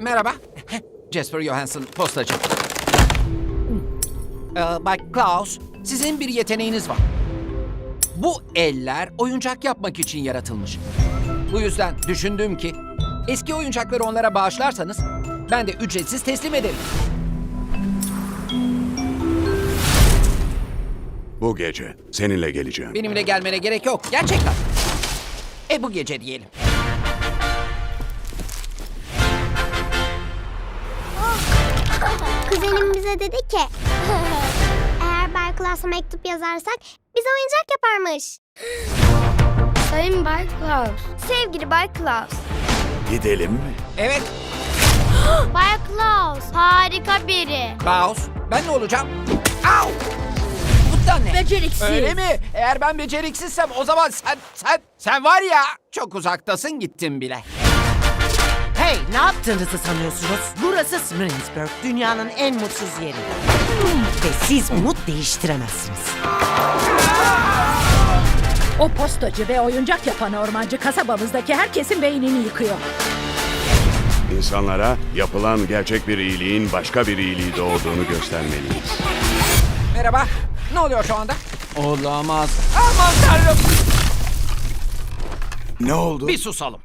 Merhaba. Jasper Johansson, postacı. Ee, Bay Klaus, sizin bir yeteneğiniz var. Bu eller oyuncak yapmak için yaratılmış. Bu yüzden düşündüm ki eski oyuncakları onlara bağışlarsanız ben de ücretsiz teslim ederim. Bu gece seninle geleceğim. Benimle gelmene gerek yok. Gerçekten. E bu gece diyelim. Kuzenim bize dedi ki eğer Bay Klaus'a mektup yazarsak bize oyuncak yaparmış. Sayın Bay Klaus. Sevgili Bay Klaus. Gidelim mi? Evet, Bay Klaus harika biri. Klaus. Ben ne olacağım? Au! Bu da ne? Beceriksiz. Öyle mi? Eğer ben beceriksizsem o zaman sen, sen, sen var ya çok uzaktasın gittin bile. Hey, ne yaptığınızı sanıyorsunuz? Burası Smyrnsburg, dünyanın en mutsuz yeri. Ve siz umut değiştiremezsiniz. O postacı ve oyuncak yapan ormancı kasabamızdaki herkesin beynini yıkıyor. İnsanlara yapılan gerçek bir iyiliğin başka bir iyiliği doğurduğunu göstermeliyiz. Merhaba. Ne oluyor şu anda? Olamaz. Aman tanrım. Ne oldu? Bir susalım.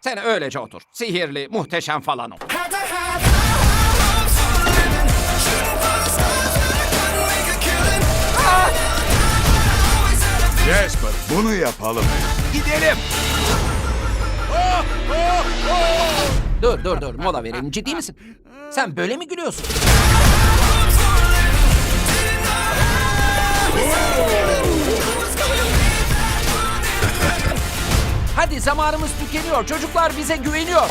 Sen öylece otur. Sihirli, muhteşem falan ol. Jasper, bunu yapalım. Gidelim. Dur dur dur mola verelim. Ciddi misin? Sen böyle mi gülüyorsun? Hadi zamanımız tükeniyor. Çocuklar bize güveniyor.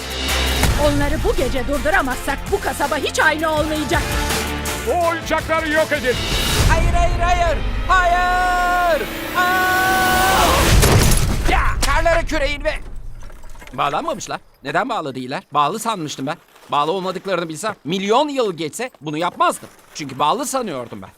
Onları bu gece durduramazsak bu kasaba hiç aynı olmayacak. O oyuncakları yok edin. Hayır hayır hayır. Hayır. Aa! Ya karlara küreğin ve... Bağlanmamışlar. Neden bağlı değiller? Bağlı sanmıştım ben. Bağlı olmadıklarını bilsem milyon yıl geçse bunu yapmazdım. Çünkü bağlı sanıyordum ben.